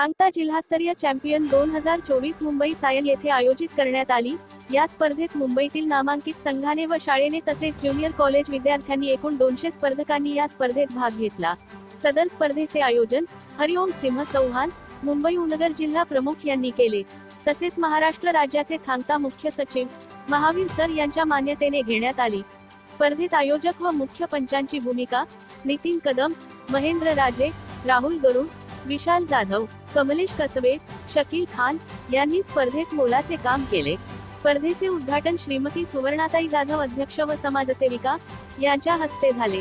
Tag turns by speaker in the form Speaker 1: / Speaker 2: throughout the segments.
Speaker 1: थांगता जिल्हास्तरीय चॅम्पियन दोन हजार चोवीस मुंबई सायन येथे आयोजित करण्यात आली. या स्पर्धेत मुंबईतील नामांकित संघाने व शाळेने तसेच ज्युनियर कॉलेज विद्यार्थ्यांनी एकूण दोनशे स्पर्धकांनी या स्पर्धेत भाग घेतला. सदर स्पर्धेचे आयोजन हरिओम सिंह चौहान मुंबई उपनगर जिल्हा प्रमुख यांनी केले. तसेच महाराष्ट्र राज्याचे थांगता मुख्य सचिव महावीर सर यांच्या मान्यतेने घेण्यात आली. स्पर्धेत आयोजक व मुख्य पंचांची भूमिका नितीन कदम महेंद्र राजे राहुल गरुड विशाल जाधव कमलेश कसबे शकील खान यांनी स्पर्धेत मोलाचे काम केले. स्पर्धेचे उद्घाटन श्रीमती सुवर्णाताई जाधव अध्यक्ष व समाजसेविका यांच्या हस्ते झाले.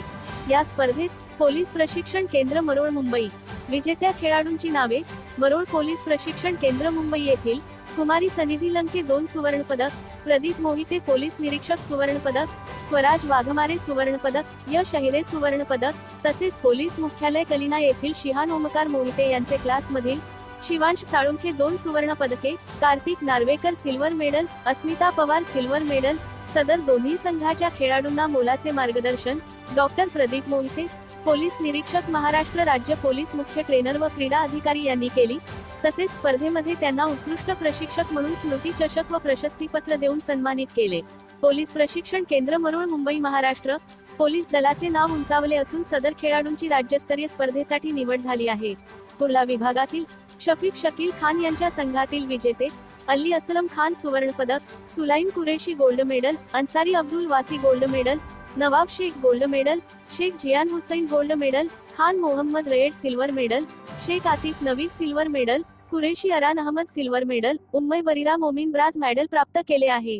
Speaker 1: या स्पर्धेत पोलीस प्रशिक्षण केंद्र मरोळ मुंबई. विजेत्या खेळाडूंची नावे मरोळ पोलीस प्रशिक्षण केंद्र मुंबई येथील कुमारी सनिधी लंके दोन सुवर्ण पदक प्रदीप मोहिते पोलीस निरीक्षक सुवर्ण पदक स्वराज वाघमारे सुवर्ण पदक यश अहिरे सुवर्ण पदक तसेच पोलीस मुख्यालय कलिना येथील शिहान ओमकार मोहिते यांचे क्लास मधील शिवांश साळुंखे दोन सुवर्ण पदके Kartik Narvekar silver medal Asmita Pawar silver medal सदर दोन्ही संघाच्या खेळाडूंना मोलाचे मार्गदर्शन डॉक्टर प्रदीप मोहिते पोलीस निरीक्षक महाराष्ट्र राज्य पोलीस मुख्य ट्रेनर व क्रीडा अधिकारी यांनी केली. तसेच स्पर्धेमध्ये त्यांना उत्कृष्ट प्रशिक्षक म्हणून स्मृती चषक व प्रशस्तीपत्र देऊन सन्मानित केले. पोलीस प्रशिक्षण केंद्र मरुळ मुंबई महाराष्ट्र. पोलीस दलाचे नाव उंचावले असून सदर खेळाडूंची राज्यस्तरीय स्पर्धेसाठी निवड झाली आहे. कुर्ला विभागातील शफीक शकील खान यांच्या संघातील विजेते अल्ली असलम खान सुवर्ण पदक Sulaim Qureshi gold medal Ansari Abdul Wasi gold medal Nawab Shaikh gold medal Shaikh Jiyan Hussain gold medal Khan Mohammed Rayed silver medal Shaikh Atif Navid silver medal Qureshi Aran Ahmed silver medal Ummay Barira Momin bronze medal प्राप्त केले आहे.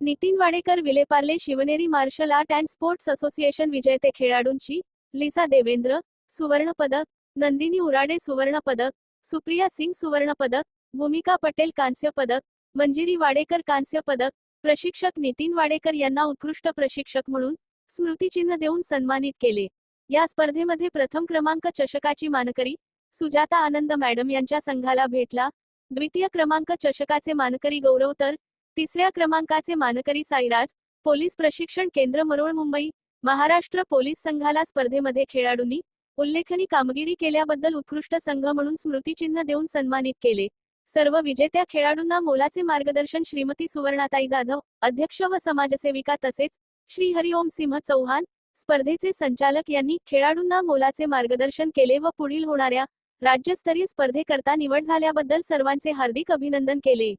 Speaker 1: Nitin Wadekar Vile Parle Shivneri martial art and sports association विजेते खेळाडूंची Lisa Devendra सुवर्ण पदक नंदिनी उराडे सुवर्ण पदक सुप्रिया सिंग सुवर्ण पदक भूमिका पटेल कांस्य पदक मंजिरी वाडेकर कांस्य पदक प्रशिक्षक नितीन वाडेकर यांना उत्कृष्ट प्रशिक्षक म्हणून स्मृतिचिन्ह देऊन सन्मानित केले. या स्पर्धेमध्ये प्रथम क्रमांक चषकाची मानकरी सुजाता आनंद मॅडम यांच्या संघाला भेटला. द्वितीय क्रमांक चषकाचे मानकरी गौरव तर तिसऱ्या क्रमांकाचे मानकरी साईराज पोलीस प्रशिक्षण केंद्र मरोळ मुंबई महाराष्ट्र पोलीस संघाला स्पर्धेमध्ये खेळाडूंनी उल्लेखनी कामगिरी केल्याबद्दल उत्कृष्ट संघ म्हणून स्मृतिचिन्ह देऊन सन्मानित केले. सर्व विजेत्या खेळाडूंना मोलाचे मार्गदर्शन श्रीमती सुवर्णाताई जाधव अध्यक्ष व समाजसेविका तसेच श्री हरिओम सिंह चौहान स्पर्धेचे संचालक यांनी खेळाडूंना मोलाचे मार्गदर्शन केले व पुढील होणाऱ्या राज्यस्तरीय स्पर्धेकरता निवड झाल्याबद्दल सर्वांचे हार्दिक अभिनंदन केले.